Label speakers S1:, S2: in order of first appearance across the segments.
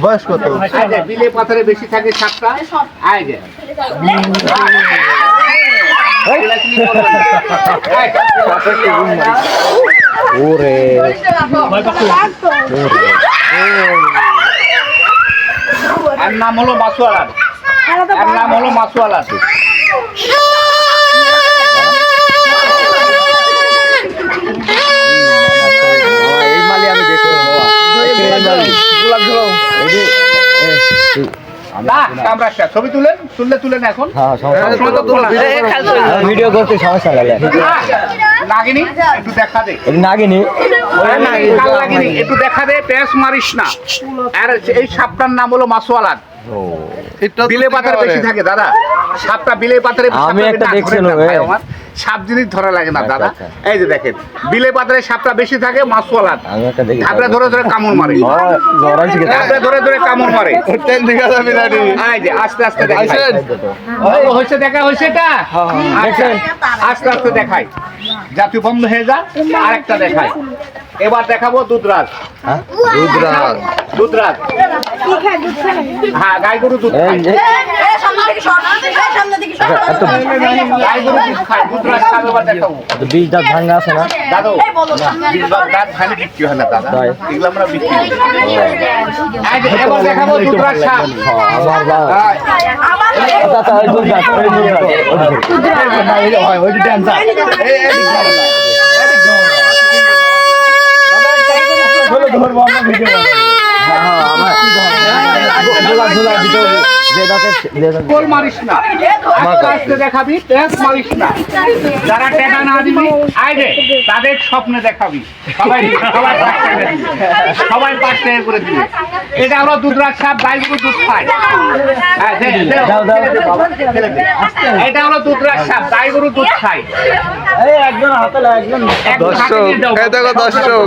S1: বয়স কত
S2: বিলে পাথরে বেশি থাকে সাপটা? আয়
S3: ওরে।
S2: এর নাম হলো মাসওয়ালা এর নাম হলো মাসওয়ালা
S3: মালি
S2: না। ছবি তুলেন তুললে তুলেন এখন।
S3: হ্যাঁ সমস্যা নেই।
S2: সময় তো তোলা।
S3: আমি ভিডিও করতে সমস্যা গেলে
S2: নাগিনি একটু দেখা দে।
S3: এটা নাগিনি।
S2: একটু দেখা দে পেঁয়াজ মারিস না। আর এই সাপটার নাম হলো বিলে বেশি থাকে দাদা। সাপটা বিলে পাথরে
S3: আমি একটা
S2: না সাপ জিনিস ধরা লাগে না
S3: আচ্ছা,
S2: দাদা।
S3: আচ্ছা।
S2: এই যে দেখেন বিলে পাথরে সাপটা বেশি থাকে
S3: দেখি
S2: ধাপড়ে ধরে ধরে কামড় মারে। ধাপড়ে ধরে ধরে কামড় মারে। এই যে আস্তে আস্তে দেখাই। হয়েছে দেখা হয়েছে এটা? আচ্ছা, আস্তে আস্তে দেখাই। জাতি বন্ধ হয়ে যা আরেকটা দেখাই। এবার দেখাবো দুধরাজ।
S1: রুদ্রাজ
S2: দুধরাজ। হ্যাঁ গাই গরু দুধ খায়। গাই গরু দুধ খায় দুধরাজ
S3: বীজ দাঁত ভাঙা আছে না?
S2: দাদু
S4: এই বলো সামনে
S2: বীরবাগ দাঁত ভাঙলে বিক্রি হয় না দাদা। এগুলো আমরা বিক্রি করি। এবার দেখাবো দুধরাজ সাপ
S3: হ্যাঁ, আমার বা
S2: হ্যাঁ,
S3: আচ্ছা আচ্ছা ওই দুধ দাঁত ওই দুধ দাঁত ওই
S2: মারিস না। আস্তে আস্তে দেখাবি মারিস না। যারা টেকা না দিবি আইরে তাদের স্বপ্নে দেখাবি। সবাই সবাই পাঁচ টাকা দিবে। সবাই পাঁচ টাকা করে দিবে। এটা হলো দুধরাজ সাপ গাই দুধ খায় হ্যাঁ। এটা হলো দুধরাজ সাপ গাই গরু দুধ খায়
S3: এই একজন হাতে একজন
S1: দর্শক
S2: নিয়ে যাও।
S1: এই দেখো দর্শক।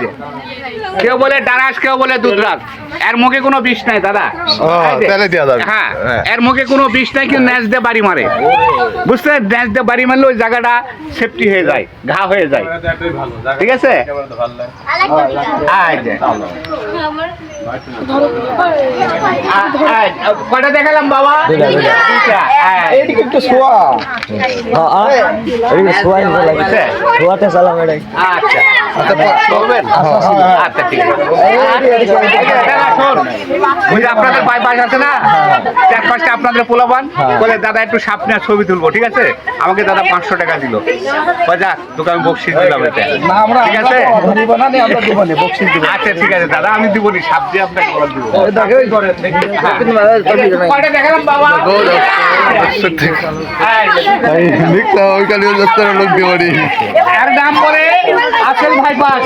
S2: যে কেউ বলে ডারাস কেউ বলে দুধরাজ। এর মুখে কোনো বিষ নাই দাদা।
S1: তাহলে যাবে।
S2: হ্যাঁ
S1: হ্যাঁ।
S2: এর মুখে কোনো বিষ নাই কিন্তু ন্যাচ দিয়ে বাড়ি মারে। বুঝতে ন্যাচ দিয়ে বাড়ি মারলে ওই জায়গাটা সেফটি হয়ে যায় ঘা হয়ে যায়। ঠিক আছে? কয়টা দেখালাম বাবা?
S1: একটু শোয়া।
S3: হ্যাঁ এটাই
S2: আচ্ছা।
S1: আচ্ছা
S2: আচ্ছা ঠিক আছে। আপনাদের বাইপাস না? চার পাঁচটা আপনাদের পোলাবান বলে দাদা একটু সামনে ছবি তুলবো ঠিক আছে? আমাকে দাদা পাঁচশো টাকা দিল। বাজা তোকে আমি বকশিস দিলাম এটা ঠিক আছে? আচ্ছা ঠিক আছে দাদা আমি দিব নি সাপ দিয়ে আপনাকে বলে দিব। হ্যাঁ।
S1: লোক
S2: এর নাম বলে আসল ভাইপাস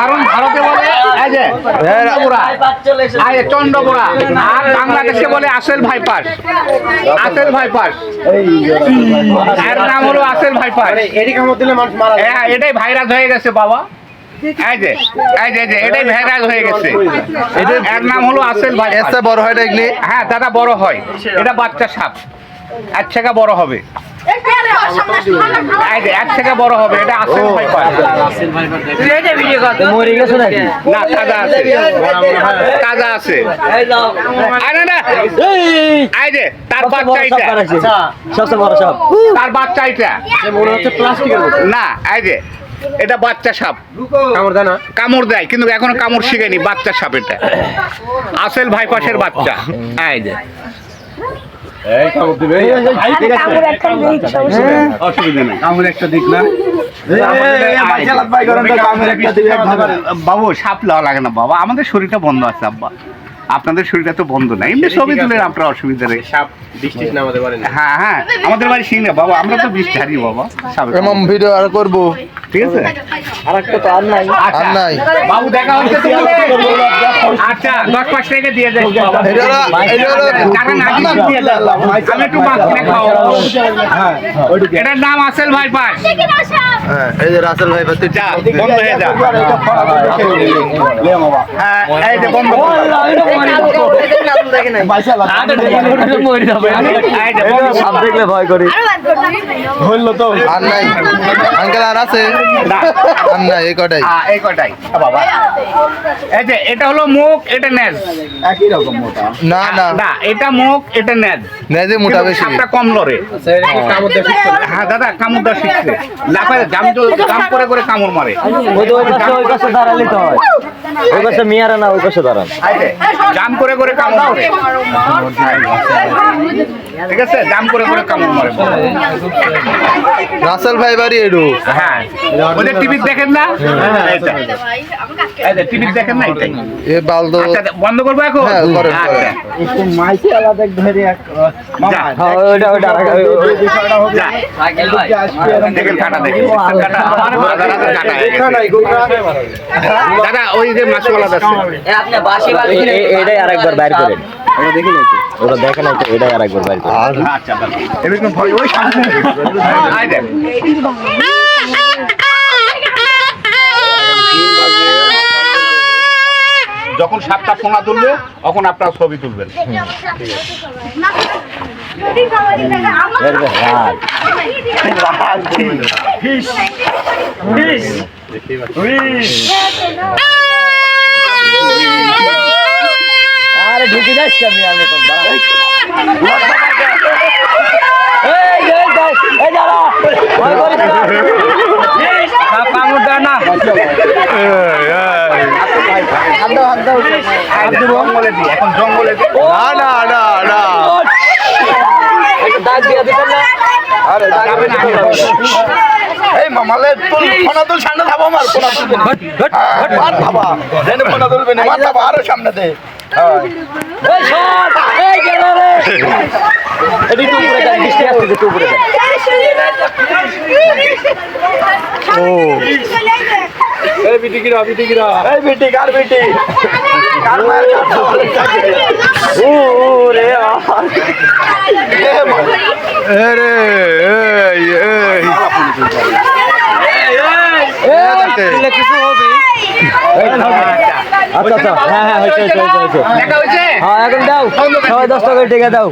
S2: কারণ ভারতে বলে চন্দ্রপুরা। আর বাংলাদেশে বলে আসল ভাইপাস। আসল ভাইপাস। এর নাম হলো আসল ভাইপাস। হ্যাঁ এটাই ভাইরাস হয়ে গেছে বাবা। এই যে এই যে এই যে, এটাই ভাইরাস হয়ে গেছে। এর নাম হলো আসল
S1: বড় হয়
S2: হ্যাঁ দাদা বড় হয়। এটা বাচ্চা সাপ। এক বড় হবে। এক থেকে বড় হবে এটা আসল ভাইপাস
S3: মরে গেছে নাকি?
S2: না তাজা আছে। তাজা আছে। আরে না
S3: এই
S2: এই যে তার বাচ্চা
S3: সাপ
S2: এটা
S3: সবচেয়ে বড় সাপ
S2: তার বাচ্চা এটা
S3: মনে হচ্ছে প্লাস্টিকের
S2: না এই যে এটা বাচ্চা সাপ। কামড় দেয় কিন্তু এখনও কামড় শিখেনি বাচ্চা সাপ এটা। আসল ভাইপাসের বাচ্চা। এই যে বাবু সাপ লওয়া লাগে না বাবা। আমাদের শরীরটা বন্ধ আছে আব্বা। আপনাদের শরীরটা তো বন্ধ না। এমনি ছবি তুলেন আপনার অসুবিধা নেই।
S3: না।
S2: হ্যাঁ হ্যাঁ। আমাদের বাড়ি সিংহ বাবা। আমরা তো বৃষ্টি হারি বাবা।
S1: ভিডিও আর করব।
S2: ঠিক আছে
S1: আর
S2: আচ্ছা
S1: নাই
S2: বাবু দেখা হচ্ছে? আচ্ছা দশ পাঁচ টাকা দিয়ে
S1: এটা এটা
S2: না দিলে দিয়ে দাও। আমি একটু মাছ কিনে খাব এটার নাম আসেল ভাই পাস
S1: হ্যাঁ এই যে রাসেল ভাই বাতি
S2: যা বন্ধ হয়ে যা হ্যাঁ এই যে বন্ধ করে দাও। এই যে বন্ধ
S1: আর নাই আঙ্কেল আর আছে
S2: না।
S1: এই কটাই।
S2: হ্যাঁ, এই কটাই। বাবা। এই যে এটা হলো মুখ এটা নেজ।
S1: না না।
S2: না এটা মুখ এটা নেজ।
S1: নেজে মোটা বেশি।
S2: সাপটা কম লড়ে। হ্যাঁ দাদা কামড় দেওয়া শিখছে। লাফায় জাম জাম করে করে কামড় মারে।
S5: ওই তো ওই পাশে দাঁড়ালে তো। হয় ওই পাশে মিয়ারা না ওই পাশে দাঁড়ান।
S2: জাম করে করে কামড় মারে। ঠিক আছে? জাম করে করে কামড় মারে।
S1: রাসেল ভাই বাড়ি এডু।
S2: হ্যাঁ। ওদের টিভি দেখেন না। এই টিভি দেখেন না এটাই।
S1: এ বাল তো
S2: আচ্ছা বন্ধ করব এখন?
S1: হ্যাঁ, করেন,
S2: আচ্ছা।
S1: করেন।
S2: যা,
S5: হ্যাঁ ওইটা ওইটা
S2: যা। দেখেন কাটা দেখেন। কাটা। হাজার হাজার কাটা। হয়ে গেছে। দাদা ওই যে মাছওয়ালা আছে।
S5: এ- এ- এটাই আরেকবার বাইর করেন। ওরা দেখে নাই তো এটাই আরেকবার বাইর করেন।
S2: আচ্ছা দাদা এরকম ভয় ওই সামনে আই দেখ যখন সাতটা ফোনা তুলবে তখন আপনার ছবি তুলবেন।
S5: আরে ঢুকে যাস কেমনি আমি তো এই
S1: মামালে তুল ফোনা তুল সামনে থাকো আমার ফোনা তুলবে বাবা দেনে ফোনা তুলবে না মার আরও সামনে দে
S5: রে এদিকে একটু উপরে যান বৃষ্টি আসছে একটু উপরে যান
S1: এই বিটি কার বিটি কার মার
S5: ও ও রে
S1: আরে এই এই
S5: দিলে কিছু হবে আচ্ছা আচ্ছা হ্যাঁ হ্যাঁ হয়েছে হয়েছে হয়েছে হয়েছে। হ্যাঁ এখন দাও। সবাই দশ টাকা টিকা দাও।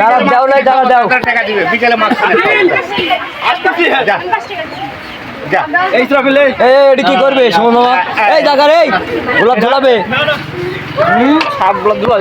S5: দাঁড়া দাও নাই দাঁড়া দাও
S2: টাকা দিবে বিকেলে মাছ
S5: এই এটি কি করবে মামা? এই গোলাপ ঝোলাবে। হুম সাত গোলাপ ঝোলা